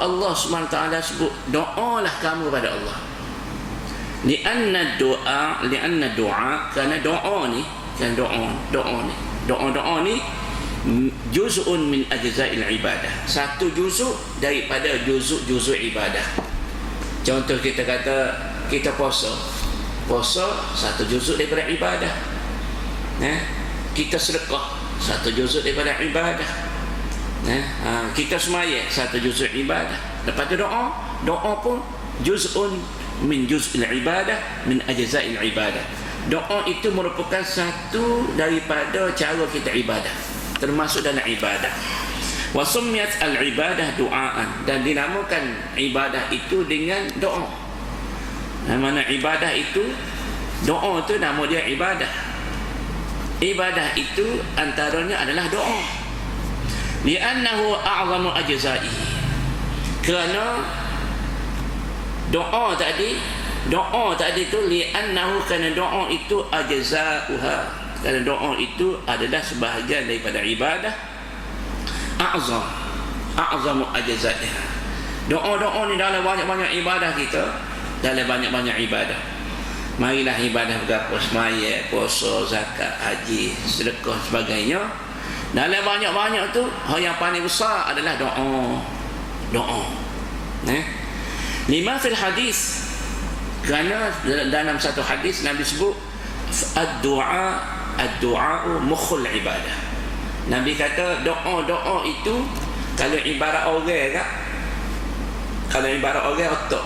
Allah SWT sebut doalah kamu pada Allah. Lianna doa lianna doa kerana doa ni kan doa doa ni doa-doa ni juz'un min ajza'il ibadah. Satu juzuk daripada juzuk-juzuk ibadah. Contoh kita kata kita puasa. Puasa satu juzuk daripada ibadah. Eh? kita sedekah satu juzuk daripada ibadah eh? ha, kita semaya satu juzuk ibadah. Lepas tu doa doa pun juz'un min juz'il ibadah min ajza'il ibadah. Doa itu merupakan satu daripada cara kita ibadah termasuk dalam ibadah. Wa summiyat al ibadah duaan dan dinamakan ibadah itu dengan doa. Mana ibadah itu? Doa itu nama dia ibadah. Ibadah itu antaranya adalah doa li'annahu a'zamu ajza'i. Kerana doa tadi doa tadi tu li'annahu kerana doa itu ajza'uha. Kerana doa itu adalah sebahagian daripada ibadah. A'zam a'zamu ajzaiha. Doa-doa ni dalam banyak-banyak ibadah kita dalam banyak-banyak ibadah. Marilah ibadah berapa semaya puasa zakat haji sedekah sebagainya dalam banyak-banyak tu hal yang paling besar adalah doa. Doa. Eh? Lima fil hadis. Kerana dalam satu hadis Nabi sebut ad-du'a Ad-du'a mukhul ibadah. Nabi kata doa-doa itu kalau ibarat orang kan kalau ibarat orang otak